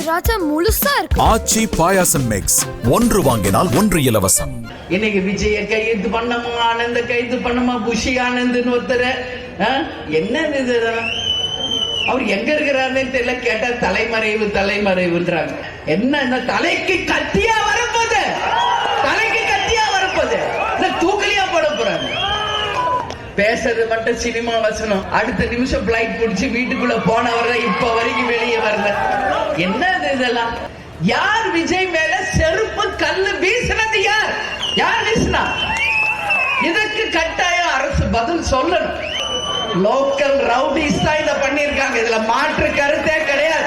திராட்சை முழுசா இருக்கு. ஆச்சி பாயாசம் மிக்ஸ் ஒன்று வாங்கினால் ஒன்று இலவசம். இன்னைக்கு விஜய கைது பண்ணமா ஆனந்த கைது பண்ணமா புஷி ஆனந்த்னு ஒருத்தர் என்னது இது? அவர் எங்க இருக்கிறாருன்னு தெரியல கேட்டா தலைமறைவு தலைமறைவுன்றாங்க. என்ன இந்த தலைக்கு கத்தியா வரப்போது தலைக்கு கத்தியா வரப்போது இந்த தூக்கலியா போட போறாங்க. பேசுறது மட்டும் சினிமா வசனம். அடுத்த நிமிஷம் பிளைட் பிடிச்சி வீட்டுக்குள்ள போனவர இப்ப வரைக்கும் வெளியே வரல. என்னது இதெல்லாம்? யார் விஜய் மேல செருப்பு கல்லு வீசினது யார்? யார் வீசினா? இதுக்கு கட்டாயம் அரசு பதில் சொல்லணும். லோக்கல் ரவுடிஸ் தான் இதை பண்ணிருக்காங்க இதுல மாற்று கருத்தே கிடையாது.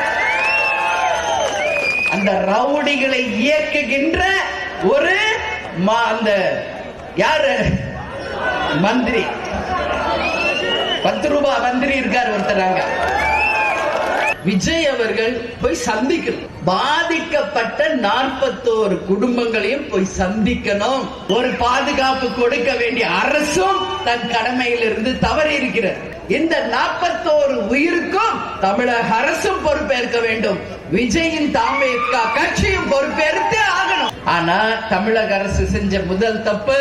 அந்த ரவுடிகளை இயக்குகின்ற ஒரு மா- அந்த யாரு? மந்திரி. பத்து ரூபாய் மந்திரி இருக்கார் ஒருத்தராங்க விஜய் அவர்கள் போய் சந்திக்கணும். பாதிக்கப்பட்ட நாற்பத்தோரு குடும்பங்களையும் போய் சந்திக்கணும். ஒரு பாதுகாப்பு கொடுக்க வேண்டிய அரசும் தன் கடமையிலிருந்து தவறி இருக்கிறது இந்த நாற்பத்தோரு உயிருக்கும் தமிழக அரசும் பொறுப்பேற்க வேண்டும். விஜயின் தாமேக்கா கட்சியும் பொறுப்பேற்று ஆகணும். ஆனா தமிழக அரசு செஞ்ச முதல் தப்பு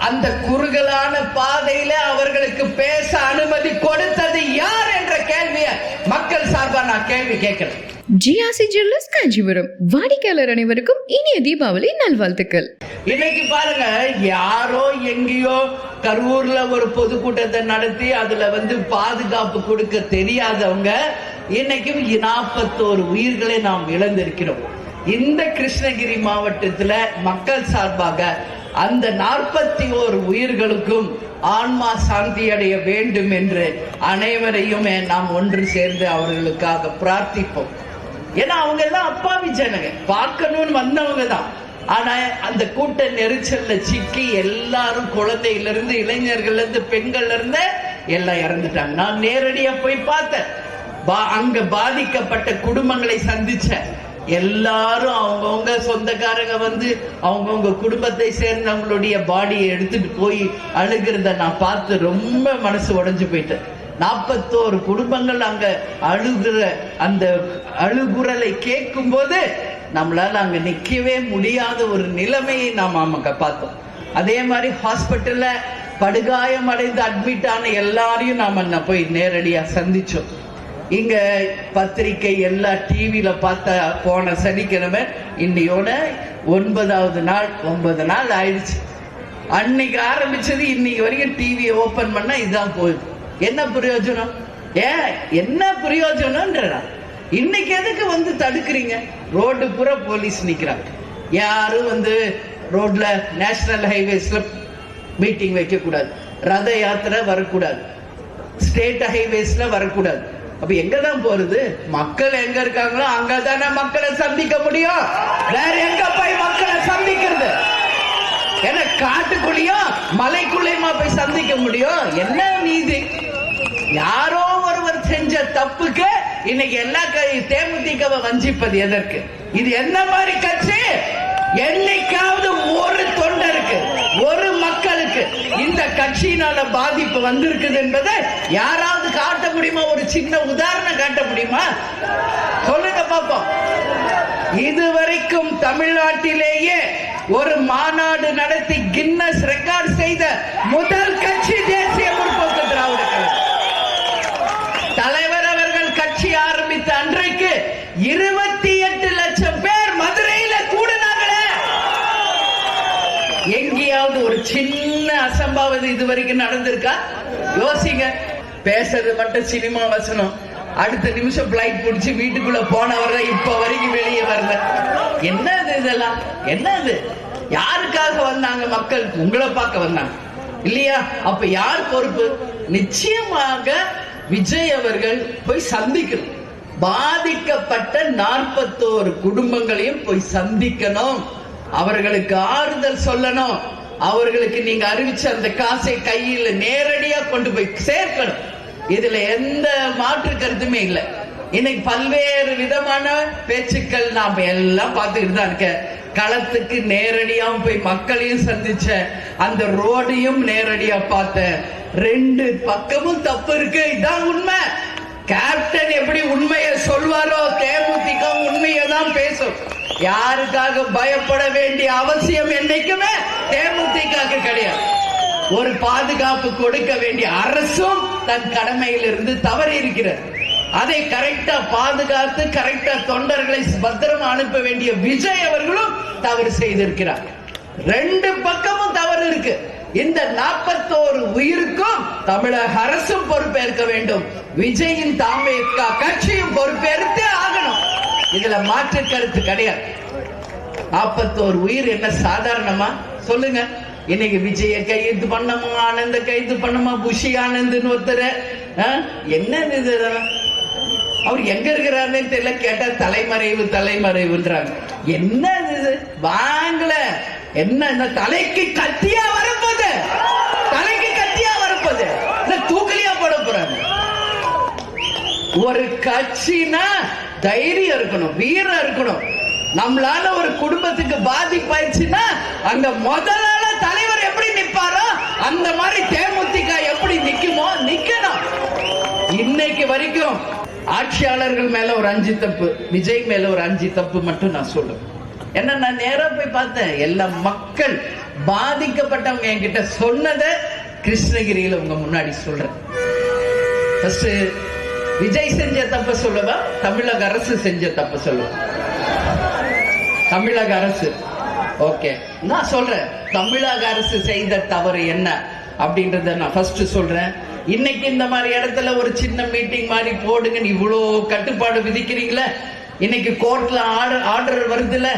அந்த குறுகலான பாதையில அவர்களுக்கு பேச அனுமதி கொடுத்தது யார் என்ற கேள்வியை மக்கள் சார்பா நான் கேள்வி கேட்கிறேன் ஜிஆர்சி ஜுவல்லர்ஸ் காஞ்சிபுரம் வாடிக்கையாளர் அனைவருக்கும் இனிய தீபாவளி நல்வாழ்த்துக்கள். இன்னைக்கு பாருங்க யாரோ எங்கேயோ கரூர்ல ஒரு பொதுக்கூட்டத்தை நடத்தி அதுல வந்து பாதுகாப்பு கொடுக்க தெரியாதவங்க இன்னைக்கும் நாற்பத்தோரு உயிர்களை நாம் இழந்திருக்கிறோம். இந்த கிருஷ்ணகிரி மாவட்டத்துல மக்கள் சார்பாக அந்த நாற்பத்தி ஓரு உயிர்களுக்கும் ஆன்மா சாந்தி அடைய வேண்டும் என்று அனைவரையுமே நாம் ஒன்று சேர்ந்து அவர்களுக்காக பிரார்த்திப்போம். ஏன்னா அவங்க எல்லாம் அப்பாவி ஜனங்க. பார்க்கணும்னு வந்தவங்க தான். ஆனா அந்த கூட்ட நெரிச்சல்ல சிக்கி எல்லாரும் குழந்தையில இருந்து இளைஞர்கள்ல இருந்து பெண்கள்ல இருந்து எல்லாம் இறந்துட்டாங்க. நான் நேரடியா போய் பார்த்தேன். பா- அங்க பாதிக்கப்பட்ட குடும்பங்களை சந்திச்சேன். எல்லாரும் அவங்கவுங்க சொந்தக்காரங்க வந்து அவங்கவுங்க குடும்பத்தை சேர்ந்தவங்களுடைய பாடியை எடுத்துட்டு போய் அழுகிறத நான் பார்த்து ரொம்ப மனசு உடஞ்சு போயிட்டேன் நாற்பத்தோரு குடும்பங்கள் அங்க அழுகிற அந்த அழுகுரலை கேட்கும் போது நம்மளால அங்க நிக்கவே முடியாத ஒரு நிலைமையை நாம் அவங்க பார்த்தோம். அதே மாதிரி ஹாஸ்பிட்டல்ல படுகாயம் அடைந்து அட்மிட் ஆன எல்லாரையும் நாம போய் நேரடியா சந்திச்சோம். இங்க பத்திரிக்கை எல்லா டிவியில பார்த்த போன சனிக்கிழமை இன்னையோட ஒன்பதாவது நாள் ஒன்பது நாள் ஆயிடுச்சு. அன்னைக்கு ஆரம்பிச்சது இன்னைக்கு வரைக்கும் டிவியை ஓபன் பண்ணா இதுதான் போகுது. என்ன பிரயோஜனம்? ஏ என்ன பிரயோஜனம்ன்றா இன்னைக்கு எதுக்கு வந்து தடுக்கிறீங்க? ரோடு பூரா போலீஸ் நிக்கிறாங்க. யாரும் வந்து ரோட்ல நேஷனல் ஹைவேஸ்ல மீட்டிங் வைக்க கூடாது ரத யாத்திரை வரக்கூடாது. ஸ்டேட் ஹைவேஸ்ல வரக்கூடாது. அப்ப எங்க தான் போறது? மக்கள் எங்க இருக்காங்களோ அங்க தானே மக்களை சந்திக்க முடியும். வேற எங்க போய் மக்களை சந்திக்கிறது? ஏன்னா காட்டுக்குள்ளேயும் மலைக்குள்ளேயுமா போய் சந்திக்க முடியும்? என்ன நீதி? யாரோ ஒருவர் செஞ்ச தப்புக்கு இன்னைக்கு எல்லா க- தேமுதிகவை வஞ்சிப்பது எதற்கு? இது என்ன மாதிரி கட்சி? என்னைக்காவது ஒரு தொண்டருக்கு ஒரு மக்களுக்கு இந்த கட்சியினால பாதிப்பு வந்திருக்குது என்பதை யாராவது காட்ட முடியுமா? ஒரு சின்ன உதாரணம் காட்ட முடியுமா? சொல்லுங்க பாப்போம். இதுவரைக்கும் தமிழ்நாட்டிலேயே ஒரு மாநாடு நடத்தி கின்னஸ் ரெக்கார்ட் செய்த முதல் கட்சி தேசிய முற்போக்கு திராவிட கழகம் தலைவர் அவர்கள் கட்சி ஆரம்பித்த அன்றைக்கு இருபத்தி எட்டு லட்சம் பேர் மதுரையில கூடுனாங்களே எங்கேயாவது ஒரு சின்ன அசம்பாவிதம் இது வரைக்கும் நடந்திருக்கா? யோசிங்க. பேசுறது மட்டும் சினிமா வசனம். அடுத்த நிமிஷம் பிளைட் பிடிச்சி வீட்டுக்குள்ள போனவர் இப்ப வரைக்கும் வெளியே வரல. என்னது இதெல்லாம்? என்னது? யாருக்காக வந்தாங்க மக்கள்? உங்களை பார்க்க வந்தாங்க. இல்லையா? அப்ப யார் பொறுப்பு? நிச்சயமாக விஜய் அவர்கள் போய் சந்திக்கணும். பாதிக்கப்பட்ட நாற்பத்தோரு குடும்பங்களையும் போய் சந்திக்கணும். அவர்களுக்கு ஆறுதல் சொல்லணும். அவர்களுக்கு நீங்க அறிவிச்ச அந்த காசை கையில் நேரடியா கொண்டு போய் சேர்க்கணும். இதுல எந்த மாற்று கருத்துமே இல்லை. இன்னைக்கு பல்வேறு விதமான பேச்சுக்கள் நாம எல்லாம் பார்த்துக்கிட்டு தான் இருக்க களத்துக்கு நேரடியா போய் மக்களையும் சந்திச்ச அந்த ரோடையும் நேரடியா பார்த்தேன். ரெண்டு பக்கமும் தப்பு இருக்கு. இதான் உண்மை. கேர் யாருக்காக பயப்பட வேண்டிய அவசியம் என்னைக்குமே தேமுதிக கிடையாது. ஒரு பாதுகாப்பு கொடுக்க வேண்டிய அரசும் தன் கடமையிலிருந்து தவறி இருக்கிறது. அதை கரெக்டா பாதுகாத்து கரெக்டா தொண்டர்களை பத்திரமா அனுப்ப வேண்டிய விஜய் அவர்களும் தவறு செய்திருக்கிறார். ரெண்டு பக்கமும் தவறு இருக்கு. இந்த நாற்பத்தோரு உயிருக்கும் தமிழக அரசும் பொறுப்பேற்க வேண்டும். விஜயின் தாமே கட்சியும் பொறுப்பேற்று ஆகணும். இதுல மாற்று கருத்து கிடையாது. நாற்பத்தோரு உயிர் என்ன சாதாரணமா? சொல்லுங்க. இன்னைக்கு விஜய கைது பண்ணமா ஆனந்த கைது பண்ணமா புஷி ஆனந்த்னு ஒருத்தர் என்ன இது அவர் எங்க இருக்கிறாருன்னு தெரியல கேட்டா தலைமறைவு தலைமறைவுன்றாங்க. என்ன இது? வாங்கல. என்ன இந்த தலைக்கு கத்தியா வரப்போகுது? தலைக்கு கத்தியா வரப்போது இந்த தூக்கலியா போட போறாங்க. ஒரு கட்சினா தைரியம் இருக்கணும் வீரம் இருக்கணும். நம்மளால ஒரு குடும்பத்துக்கு பாதிப்பாயிடுச்சுன்னா அங்க முதலால தலைவர் எப்படி நிப்பாரோ அந்த மாதிரி தேமுதிக எப்படி நிக்குமோ நிக்கணும். இன்னைக்கு வரைக்கும் ஆட்சியாளர்கள் மேல ஒரு அஞ்சு தப்பு விஜய் மேல ஒரு அஞ்சு தப்பு மட்டும் நான் சொல்லுவேன் என்ன நான் நேரா போய் பார்த்தேன் எல்லா மக்கள் பாதிக்கப்பட்டவங்க என்கிட்ட சொன்னதை கிருஷ்ணகிரியில உங்க முன்னாடி சொல்றேன். ஃபர்ஸ்ட் விஜய் செஞ்ச தப்ப சொல்லவா? தமிழக அரசு செஞ்ச தப்ப சொல்லவா? தமிழக அரசு. ஓகே. நான் சொல்றேன் தமிழக அரசு செய்த தவறு என்ன அப்படின்றத நான் ஃபர்ஸ்ட் சொல்றேன். இன்னைக்கு இந்த மாதிரி இடத்துல ஒரு சின்ன மீட்டிங் மாதிரி போடுங்கன்னு இவ்வளோ கட்டுப்பாடு விதிக்கிறீங்களே? இன்னைக்கு கோர்ட்ல ஆர்டர் ஆர்டர் வருதுல?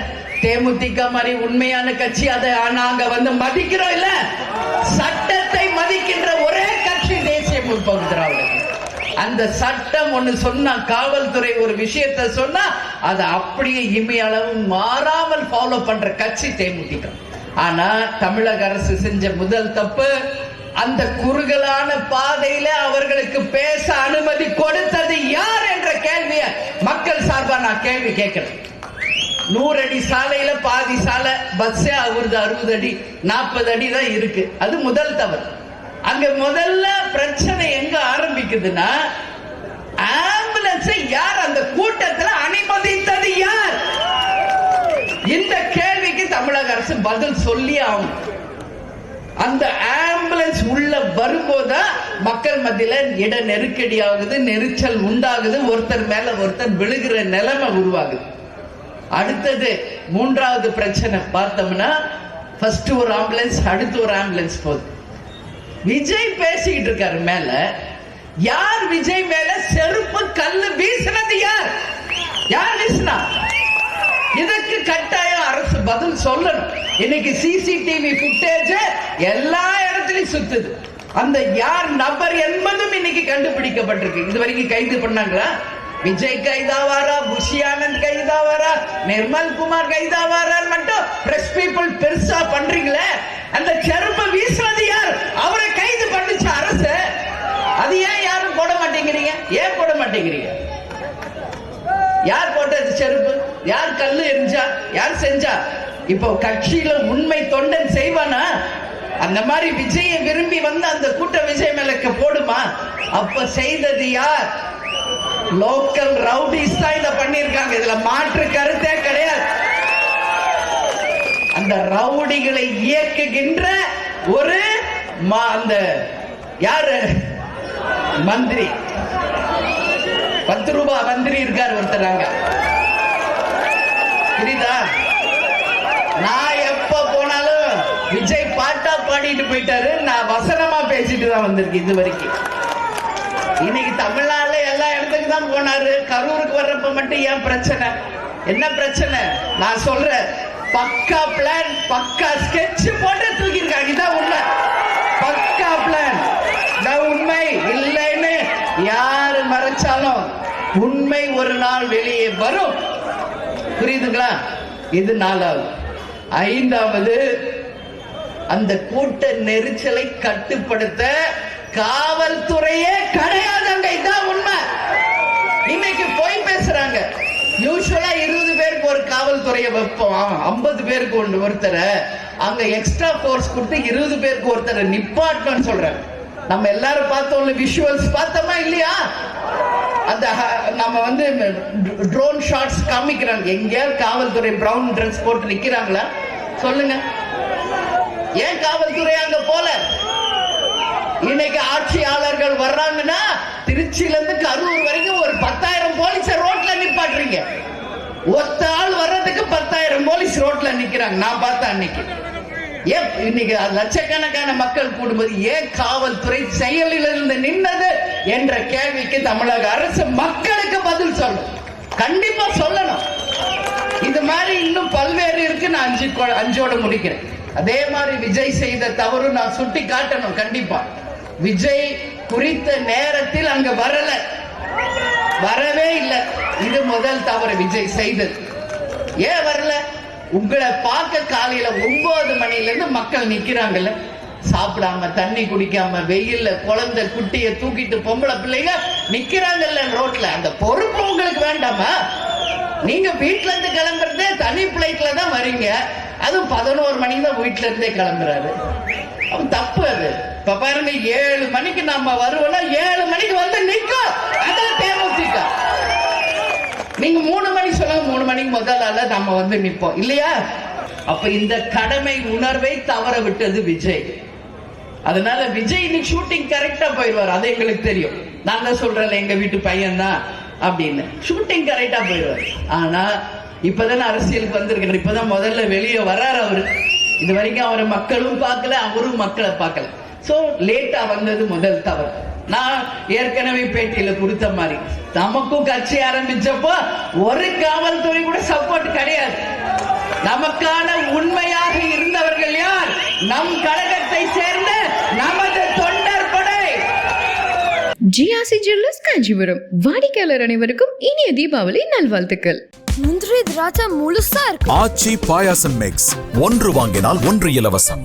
தேமுதிக மாதிரி உண்மையான கட்சி அதை நாங்க வந்து மதிக்கிறோம் இல்ல? சட்டத்தை மதிக்கின்ற ஒரே கட்சி தேசிய முற்போக்கு அந்த சட்டம் ஒண்ணு சொன்னா காவல்துறை ஒரு விஷயத்தை சொன்னா அதை அப்படியே இமையளவு மாறாமல் ஃபாலோ பண்ற கட்சி தேமுதிக ஆனா தமிழக அரசு செஞ்ச முதல் தப்பு அந்த குறுகலான பாதையில அவர்களுக்கு பேச அனுமதி கொடுத்தது யார் என்ற கேள்வியை மக்கள் சார்பா நான் கேள்வி கேட்கிறேன் நூறு அடி சாலையில பாதி சாலை பஸ்ஸே அவருது அறுபது அடி நாற்பது அடி தான் இருக்கு. அது முதல் தவறு. அங்க முதல்ல பிரச்சனை எங்க ஆரம்பிக்குதுன்னா ஆம்புலன்ஸை யார் அந்த கூட்டத்துல அனுமதித்தது யார்? இந்த கேள்விக்கு தமிழக அரசு பதில் சொல்லி ஆகும் அந்த ஆம்புலன்ஸ் உள்ள வரும்போது மக்கள் மத்தியில இட நெருக்கடி ஆகுது நெரிச்சல் உண்டாகுது ஒருத்தர் மேல ஒருத்தர் விழுகிற நிலைமை உருவாகுது. அடுத்தது மூன்றாவது பிரச்சனை பார்த்தோம்னா ஃபர்ஸ்ட் ஒரு ஆம்புலன்ஸ் அடுத்து ஒரு ஆம்புலன்ஸ் போகுது. விஜய் பேசிக்கிட்டு இருக்காரு மேல. யார் விஜய் மேல செருப்பு கல்லு வீசினது யார்? யார் வீசினா? இதற்கு கட்டாயம் அரசு பதில் சொல்லணும். இன்னைக்கு சிசிடிவி புட்டேஜ் எல்லா இடத்துலயும் சுத்துது. அந்த யார் நபர் என்பதும் இன்னைக்கு கண்டுபிடிக்கப்பட்டிருக்கு. இது வரைக்கும் கைது பண்ணாங்களா? விஜய் கைதாவாரா புஷி ஆனந்த் கைதாவாரா நிர்மல் குமார் கைதாவாரான்னு மட்டும் பிரஸ் பீப்புள் பெருசா பண்றீங்களே? அந்த செருப்பை வீசுனது யார்? அவரை கைது பண்ணுச்சு அரசு. அது ஏன் யாரும் போட மாட்டேங்கிறீங்க? ஏன் போட மாட்டேங்கிறீங்க? யார் போட்டது செருப்பு? யார் கல்லு எரிஞ்சா? யார் செஞ்சா? இப்போ கட்சியில உண்மை தொண்டன் செய்வானா? அந்த மாதிரி விஜயை விரும்பி வந்து அந்த கூட்ட விஜய் மேலக்க போடுமா? அப்ப செய்தது யார்? லோக்கல் ரவுடிஸ் தான் இதை பண்ணிருக்காங்க இதுல மாற்று கருத்தே கிடையாது. அந்த ரவுடிகளை இயக்குகின்ற ஒரு மா- அந்த யாரு? மந்திரி. பத்து ரூபாய் மந்திரி இருக்கார் ஒருத்தர் அங்க. புரியுதா? நான் எப்ப போனாலும் விஜய் பாட்டா பாடிட்டு போயிட்டாரு. நான் வசனமா பேசிட்டு தான் வந்திருக்கேன் இது வரைக்கும். இன்னைக்கு தமிழ்நாடுல எல்லாம் தான் போனாரு. கரூருக்கு வர்றப்ப மட்டும் ஏன் பிரச்சனை? என்ன பிரச்சனை? நான் சொல்றேன். பக்கா பிளான் பக்கா ஸ்கெட்ச் போட்டு தூக்கியிருக்காங்க. இதான் உண்மை. பக்கா பிளான் நான் உண்மை. இல்லைன்னு யாரு மறைச்சாலும் உண்மை ஒரு நாள் வெளியே வரும். புரியுதுங்களா? இது நாலாவது. ஐந்தாவது அந்த கூட்ட நெரிச்சலை கட்டுப்படுத்த காவல்துறையே கிடையாதுங்க. இதான் உண்மை. இன்னைக்கு போய் பேசுறாங்க. யூஸ்வலா இருபது பேருக்கு ஒரு காவல்துறையை வைப்போம். ஐம்பது பேருக்கு ஒன்று ஒருத்தரை. அங்க எக்ஸ்ட்ரா கோர்ஸ் கொடுத்து இருபது பேருக்கு ஒருத்தரை நிப்பாட்டணும்னு சொல்றாங்க. நம்ம எல்லாரும் பார்த்தோம்ல விஷுவல்ஸ் பார்த்தோமா இல்லையா? அந்த நம்ம வந்து ட்ரோன் ஷாட்ஸ் காமிக்கிறாங்க. எங்கேயாவது காவல்துறை பிரவுன் ட்ரெஸ் போட்டு நிக்கிறாங்களா? சொல்லுங்க. ஏன் காவல்துறை அங்க போல? இன்னைக்கு ஆட்சியாளர்கள் வர்றாங்கன்னா திருச்சியில இருந்து கரூர் வரைக்கும் ஒரு பத்தாயிரம் போலீஸ் ரோட்ல நிப்பாட்டுறீங்க. ஒத்த ஆள் வர்றதுக்கு பத்தாயிரம் போலீஸ் ரோட்ல நிக்கிறாங்க. நான் பார்த்தேன் அன்னைக்கு. ஏன் இன்னைக்கு லட்சக்கணக்கான மக்கள் கூடும்போது ஏன் காவல்துறை செயலில் இருந்து நின்னது என்ற கேள்விக்கு தமிழக அரசு மக்களுக்கு பதில் சொல்லணும். கண்டிப்பா சொல்லணும். இது மாதிரி இன்னும் பல்வேறு இருக்கு. நான் அஞ்சு அஞ்சோட முடிக்கிறேன். அதே மாதிரி விஜய் செய்த தவறு நான் சுட்டி காட்டணும் கண்டிப்பா. விஜய் குறித்த நேரத்தில் அங்க வரல. வரவே இல்லை. இது முதல் தவறு விஜய் செய்தது. ஏன் வரல? உங்களை பார்க்க காலையில ஒன்பது மணில இருந்து மக்கள் நிக்கிறாங்கல்ல. சாப்பிடாம தண்ணி குடிக்காம வெயில்ல குழந்தை குட்டிய தூக்கிட்டு பொம்பளை பிள்ளைங்க நிக்கிறாங்கல்ல ரோட்ல. அந்த பொறுப்பு உங்களுக்கு வேண்டாமா? நீங்க வீட்டுல இருந்து கிளம்புறதே தனி பிளைட்ல தான் வரீங்க. அதுவும் பதினோரு மணிக்கு தான் வீட்டுல இருந்தே கிளம்புறாரு. அவன் தப்பு அது. இப்ப பாருங்க ஏழு மணிக்கு நம்ம வருவோம்னா ஏழு மணிக்கு வந்து நிற்கும் அதான் தேமுதிக நீங்க மூணு மணி சொல்லுங்க மூணு மணிக்கு முதல் ஆள நம்ம வந்து நிற்போம். இல்லையா? அப்ப இந்த கடமை உணர்வை தவற விட்டது விஜய். அதனால விஜய் இன்னைக்கு ஷூட்டிங் கரெக்டா போயிடுவார். அது எங்களுக்கு தெரியும். நான் தான் சொல்றேன் எங்க வீட்டு பையன் தான் அப்படின்னு. ஷூட்டிங் கரெக்டா போயிடுவார். ஆனா இப்பதான் அரசியலுக்கு வந்திருக்கிறார். இப்பதான் முதல்ல வெளியே வர்றாரு அவரு. இது வரைக்கும் அவரை மக்களும் பார்க்கல அவரும் மக்களை பார்க்கல. சோ லேட்டா வந்தது முதல் தவறு. நான் ஏற்கனவே பேட்டியில கொடுத்த மாதிரி. நமக்கும் கட்சி ஆரம்பிச்சப்போ ஒரு காவல்துறை கூட சப்போர்ட் கிடையாது. நமக்கான உண்மையாக இருந்தவர்கள் யார்? நம் கழகத்தை சேர்ந்த நமது தொண்டர் படை ஜிஆர்சி ஜுவல்லர்ஸ் காஞ்சிபுரம் வாடிக்கையாளர் அனைவருக்கும் இனிய தீபாவளி நல்வாழ்த்துக்கள். முந்திரி திராட்சை முழுசா இருக்கு. ஆச்சி பாயாசம் மிக்ஸ் ஒன்று வாங்கினால் ஒன்று இலவசம்.